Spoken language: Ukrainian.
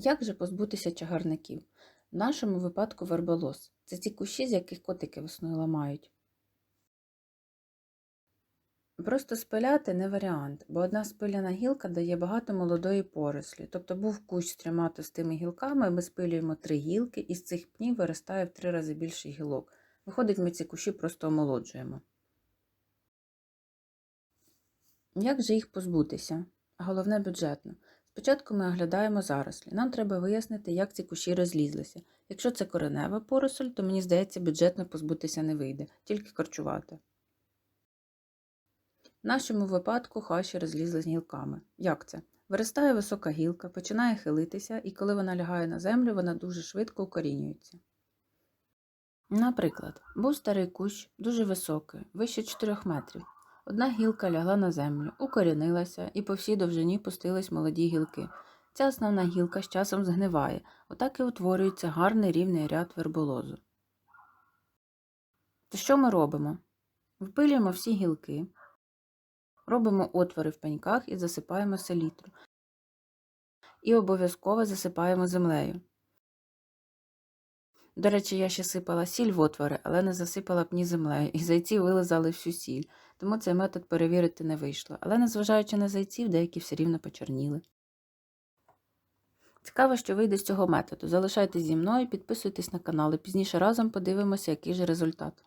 Як же позбутися чагарників? В нашому випадку верболоз. Це ті кущі, з яких котики весною ламають. Просто спиляти не варіант, бо одна спиляна гілка дає багато молодої порослі. Тобто був кущ з товстими гілками, ми спилюємо три гілки, і з цих пнів виростає в три рази більше гілок. Виходить, ми ці кущі просто омолоджуємо. Як же їх позбутися? Головне бюджетно. Спочатку ми оглядаємо зарослі. Нам треба вияснити, як ці кущі розлізлися. Якщо це коренева поросль, то мені здається, бюджетно позбутися не вийде, тільки корчувати. В нашому випадку хащі розлізли з гілками. Як це? Виростає висока гілка, починає хилитися, і коли вона лягає на землю, вона дуже швидко укорінюється. Наприклад, був старий кущ, дуже високий, вище 4 метрів. Одна гілка лягла на землю, укорінилася і по всій довжині пустились молоді гілки. Ця основна гілка з часом згниває, отак і утворюється гарний рівний ряд верболозу. То що ми робимо? Впилюємо всі гілки, робимо отвори в пеньках і засипаємо селітру. І обов'язково засипаємо землею. До речі, я ще сипала сіль в отвори, але не засипала б ні землею, і зайці вилизали всю сіль, тому цей метод перевірити не вийшло. Але незважаючи на зайців, деякі все рівно почорніли. Цікаво, що вийде з цього методу. Залишайтесь зі мною, підписуйтесь на канал і пізніше разом подивимося, який же результат.